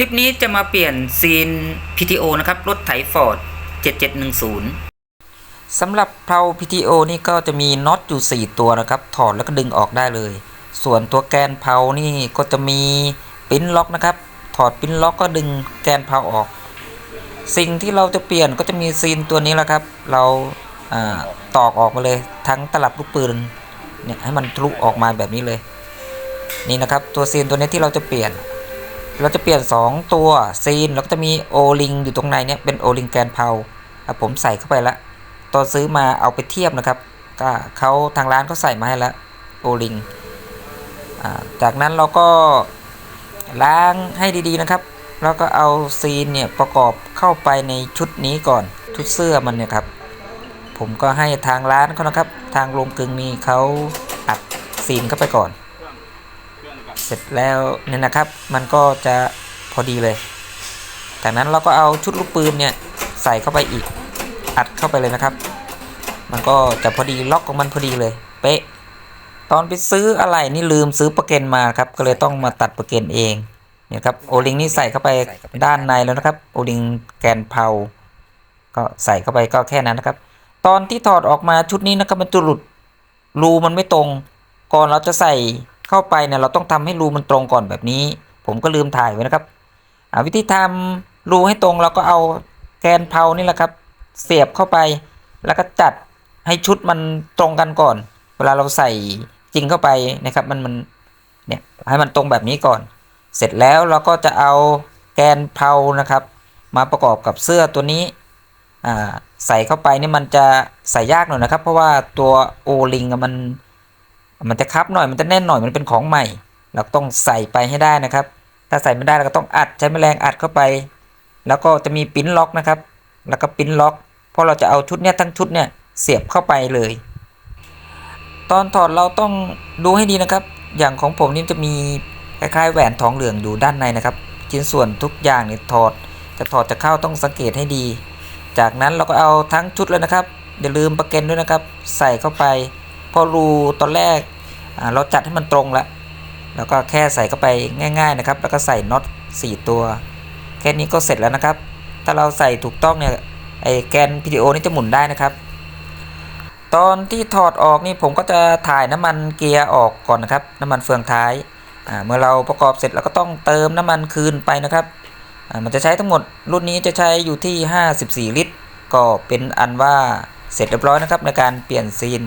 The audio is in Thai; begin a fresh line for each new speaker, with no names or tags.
คลิปนี้จะมาเปลี่ยนซีน PTO นะครับ รถไถฟอร์ด 7710 สำหรับเพลา PTO นี่ก็จะมีน็อตอยู่ 4 ตัวนะครับ ถอดแล้วก็ดึงออกได้เลย ส่วนตัวแกนเพลานี่ก็จะมีปิ้นล็อกนะครับ ถอดปิ้นล็อกก็ดึงแกนเพลาออก สิ่งที่เราจะเปลี่ยนก็จะมีซีนตัวนี้แหละครับ เราอาตอกออกมาเลยทั้งตลับลูกปืนเนี่ยให้มันทะลุออกมาแบบนี้เลย นี่นะครับ ตัวซีนตัวนี้ที่เราจะเปลี่ยน เราจะเปลี่ยน 2 ตัวซีนแล้วก็จะมีโอลิงอยู่ตรงในเนี่ยเป็นโอลิงแกนเพาอะผมใส่เข้าไปละตอนซื้อมาเอาไปเทียบนะครับก็เขาทางร้านเขาใส่มาให้แล้วโอลิงจากนั้นเราก็ล้างให้ดีๆนะครับ แล้วก็เอาซีนเนี่ยประกอบเข้าไปในชุดนี้ก่อนชุดเสื้อมันเนี่ยครับ ผมก็ให้ทางร้านเขานะครับ ทางโรงกลึงมีเขาอัดซีนเข้าไปก่อน เสร็จแล้วเนี่ยนะครับ มันก็จะพอดีเลย จากนั้นเราก็เอาชุดลูกปืนเนี่ยใส่เข้าไปอีก อัดเข้าไปเลยนะครับ มันก็จะพอดีล็อกของมันพอดีเลย เป๊ะ ตอนไปซื้ออะไรนี่ลืมซื้อประเกนมาครับ ก็เลยต้องมาตัดประเกนเองเนี่ยครับโอลิงนี่ใส่เข้าไปด้านในแล้วนะครับ โอลิงแกนเพาก็ใส่เข้าไปก็แค่นั้นนะครับ ตอนที่ถอดออกมาชุดนี้นะครับมันจะหลุดรูมันไม่ตรง ก่อนเราจะใส่ เข้าไปเนี่ยเราต้องทำให้รูมันตรงก่อนแบบนี้ ผมก็ลืมถ่ายไว้นะครับวิธีทำรูให้ตรงเราก็เอาแกนเพานี่แหละครับ เสียบเข้าไปแล้วก็จัดให้ชุดมันตรงกันก่อน เวลาเราใส่จริงเข้าไปนะครับ มันมันเนี่ยให้มันตรงแบบนี้ก่อน เสร็จแล้วเราก็จะเอาแกนเพานะครับ มาประกอบกับเสื้อตัวนี้ใส่เข้าไปนี่มันจะใส่ยากหน่อยนะครับ เพราะว่าตัวโอลิงมัน มันจะคับหน่อยมันจะแน่นหน่อยมันเป็นของใหม่ เราต้องใส่ไปให้ได้นะครับ ถ้าใส่ไม่ได้เราก็ต้องอัดใช้แมลงอัดเข้าไป แล้วก็จะมีปิ้นล็อกนะครับ แล้วก็ปิ้นล็อกเพราะเราจะเอาชุดเนี้ยทั้งชุดเนี่ยเสียบเข้าไปเลย ตอนถอดเราต้องดูให้ดีนะครับ อย่างของผมนี่จะมีคล้ายๆแหวนทองเหลืองอยู่ด้านในนะครับชิ้นส่วนทุกอย่างเนี่ยถอดจะถอดจะเข้าต้องสังเกตให้ดี จากนั้นเราก็เอาทั้งชุดเลยนะครับอย่าลืมประเก็นด้วยนะครับ ใส่เข้าไป พอรูตอนแรกเราจัดให้มันตรงแล้วแล้วก็แค่ใส่เข้าไปง่าย ๆนะครับ แล้วก็ใส่น็อต4 ตัว แค่นี้ก็เสร็จแล้วนะครับ ถ้าเราใส่ถูกต้องเนี่ยไอแกน PTO นี่จะหมุนได้นะครับ ตอนที่ถอดออกนี่ผมก็จะถ่ายน้ำมันเกียร์ออกก่อนนะครับ น้ำมันเฟืองท้ายเมื่อเราประกอบเสร็จเราก็ต้องเติมน้ำมันคืนไปนะครับมันจะใช้ทั้งหมดรุ่นนี้จะใช้อยู่ที่ 54 ลิตร ก็เป็นอันว่าเสร็จเรียบร้อยนะครับในการเปลี่ยนซีน